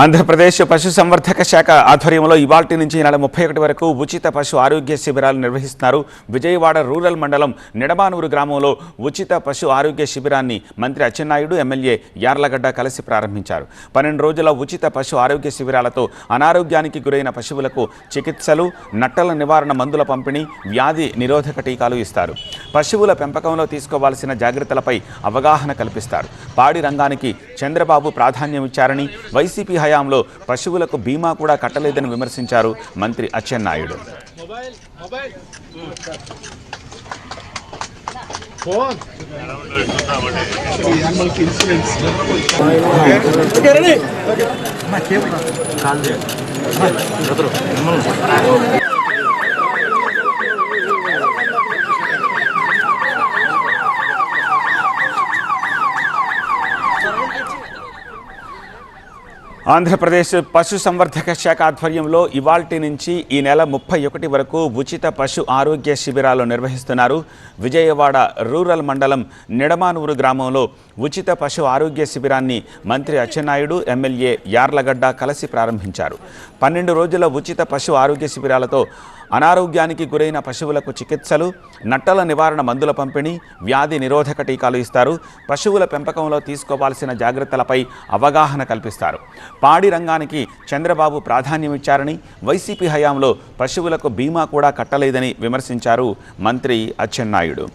ఆంధ్రప్రదేశ్ పశుసంవర్ధక శాఖ ఆధ్వర్యంలో ఇవాల్టి నుంచి నెల ముప్పై ఒకటి వరకు ఉచిత పశు ఆరోగ్య శిబిరాలు నిర్వహిస్తున్నారు. విజయవాడ రూరల్ మండలం నిడమానూరు గ్రామంలో ఉచిత పశు ఆరోగ్య శిబిరాన్ని మంత్రి అచ్చెన్నాయుడు ఎమ్మెల్యే యార్లగడ్డ కలిసి ప్రారంభించారు. పన్నెండు రోజుల ఉచిత పశు ఆరోగ్య శిబిరాలతో అనారోగ్యానికి గురైన పశువులకు చికిత్సలు నట్టల నివారణ మందుల పంపిణీ వ్యాధి నిరోధక టీకాలు ఇస్తారు. పశువుల పెంపకంలో తీసుకోవాల్సిన జాగ్రత్తలపై అవగాహన కల్పిస్తారు. పాడి రంగానికి చంద్రబాబు ప్రాధాన్యం ఇచ్చారని వైసీపీ హయాంలో పశువులకు బీమా కూడా కట్టలేదని విమర్శించారు మంత్రి అచ్చెన్నాయుడు. ఇన్సూరెన్స్ ఆంధ్రప్రదేశ్ పశు సంవర్ధక శాఖ ఆధ్వర్యంలో ఇవాల్టి నుంచి ఈ నెల ముప్పై ఒకటి వరకు ఉచిత పశు ఆరోగ్య శిబిరాలు నిర్వహిస్తున్నారు. విజయవాడ రూరల్ మండలం నిడమానూరు గ్రామంలో ఉచిత పశు ఆరోగ్య శిబిరాన్ని మంత్రి అచ్చెన్నాయుడు ఎమ్మెల్యే యార్లగడ్డ కలిసి ప్రారంభించారు. పన్నెండు రోజుల ఉచిత పశు ఆరోగ్య శిబిరాలతో అనారోగ్యానికి గురైన పశువులకు చికిత్సలు నట్టల నివారణ మందుల పంపిణీ వ్యాధి నిరోధక టీకాలు ఇస్తారు. పశువుల పెంపకంలో తీసుకోవాల్సిన జాగ్రత్తలపై అవగాహన కల్పిస్తారు. పాడి రంగానికి చంద్రబాబు ప్రాధాన్యమిచ్చారని వైసీపీ హయాంలో పశువులకు బీమా కూడా కట్టలేదని విమర్శించారు మంత్రి అచ్చెన్నాయుడు.